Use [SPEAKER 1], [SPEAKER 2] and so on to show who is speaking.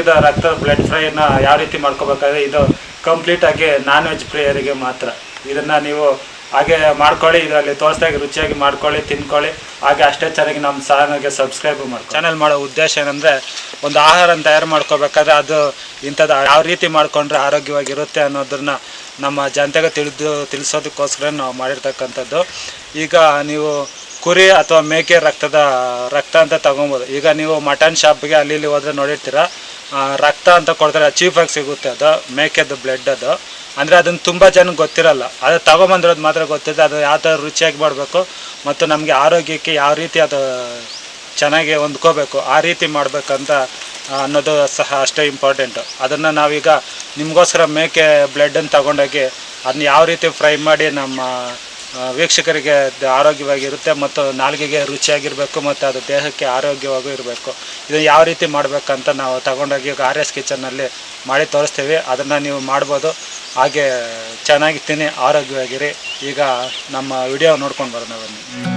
[SPEAKER 1] ಇದು ರಕ್ತ ಬ್ಲಡ್ ಫ್ರೈನ ಯಾವ ರೀತಿ ಮಾಡ್ಕೋಬೇಕಾದ್ರೆ ಇದು ಕಂಪ್ಲೀಟ್ ಆಗಿ ನಾನ್ ವೆಜ್ ಪ್ರಿಯರಿಗೆ ಮಾತ್ರ. ಇದನ್ನ ನೀವು ಹಾಗೆ ಮಾಡ್ಕೊಳ್ಳಿ, ಇದರಲ್ಲಿ ತೋರಿಸ್ದಾಗಿ ರುಚಿಯಾಗಿ ಮಾಡ್ಕೊಳ್ಳಿ, ತಿನ್ಕೊಳ್ಳಿ. ಹಾಗೆ ಅಷ್ಟೇ ಚೆನ್ನಾಗಿ ನಮ್ಮ ಚಾನಲ್ಗೆ ಸಬ್ಸ್ಕ್ರೈಬ್ ಮಾಡಿ ಚಾನಲ್ ಮಾಡೋ ಉದ್ದೇಶ ಏನಂದರೆ ಒಂದು ಆಹಾರನ ತಯಾರು ಮಾಡ್ಕೋಬೇಕಾದ್ರೆ ಅದು ಇಂಥದ್ದು ಯಾವ ರೀತಿ ಮಾಡ್ಕೊಂಡ್ರೆ ಆರೋಗ್ಯವಾಗಿರುತ್ತೆ ಅನ್ನೋದನ್ನ ನಮ್ಮ ಜನತೆಗೆ ತಿಳಿದು, ತಿಳಿಸೋದಕ್ಕೋಸ್ಕರ ನಾವು ಮಾಡಿರ್ತಕ್ಕಂಥದ್ದು. ಈಗ ನೀವು ಕುರಿ ಅಥವಾ ಮೇಕೆ ರಕ್ತದ, ರಕ್ತ ಅಂತ ತಗೊಬೋದು. ಈಗ ನೀವು ಮಟನ್ ಶಾಪ್ಗೆ ಅಲ್ಲಿ ಇಲ್ಲಿ ಹೋದ್ರೆ ನೋಡಿರ್ತೀರ ರಕ್ತ ಅಂತ ಕೊಡ್ತಾರೆ ಚೀಫಾಗಿ ಸಿಗುತ್ತೆ ಅದು, ಮೇಕೆದು ಬ್ಲಡ್ ಅದು. ಅಂದರೆ ಅದನ್ನು ತುಂಬ ಜನಕ್ಕೆ ಗೊತ್ತಿರಲ್ಲ. ಅದು ತಗೊಂಬಂದಿರೋದು ಮಾತ್ರ ಗೊತ್ತಿದೆ, ಅದು ಯಾವ ಥರ ರುಚಿಯಾಗಿ ಮಾಡಬೇಕು ಮತ್ತು ನಮಗೆ ಆರೋಗ್ಯಕ್ಕೆ ಯಾವ ರೀತಿ ಅದು ಚೆನ್ನಾಗಿ ಹೊಂದ್ಕೋಬೇಕು, ಆ ರೀತಿ ಮಾಡಬೇಕಂತ ಅನ್ನೋದು ಸಹ ಅಷ್ಟೇ ಇಂಪಾರ್ಟೆಂಟು ಅದನ್ನು ನಾವೀಗ ನಿಮಗೋಸ್ಕರ ಮೇಕೆ ಬ್ಲಡ್ಡನ್ನು ತಗೊಂಡೋಗಿ ಅದನ್ನ ಯಾವ ರೀತಿ ಫ್ರೈ ಮಾಡಿ ನಮ್ಮ ವೀಕ್ಷಕರಿಗೆ ಆರೋಗ್ಯವಾಗಿರುತ್ತೆ ಮತ್ತು ನಾಲಿಗೆಗೆ ರುಚಿಯಾಗಿರಬೇಕು ಮತ್ತು ಅದು ದೇಹಕ್ಕೆ ಆರೋಗ್ಯವಾಗೂ ಇರಬೇಕು. ಇದು ಯಾವ ರೀತಿ ಮಾಡಬೇಕಂತ ನಾವು ತಗೊಂಡೋಗಿ ಆರ್ ಎಸ್ ಕಿಚನ್ನಲ್ಲಿ ಮಾಡಿ ತೋರಿಸ್ತೀವಿ. ಅದನ್ನು ನೀವು ಮಾಡ್ಬೋದು. ಹಾಗೆ ಚೆನ್ನಾಗಿ ತಿನ್ನಿ ಆರೋಗ್ಯವಾಗಿರಿ. ಈಗ ನಮ್ಮ ವಿಡಿಯೋ ನೋಡ್ಕೊಂಡು ಬರೋಣ ಬನ್ನಿ.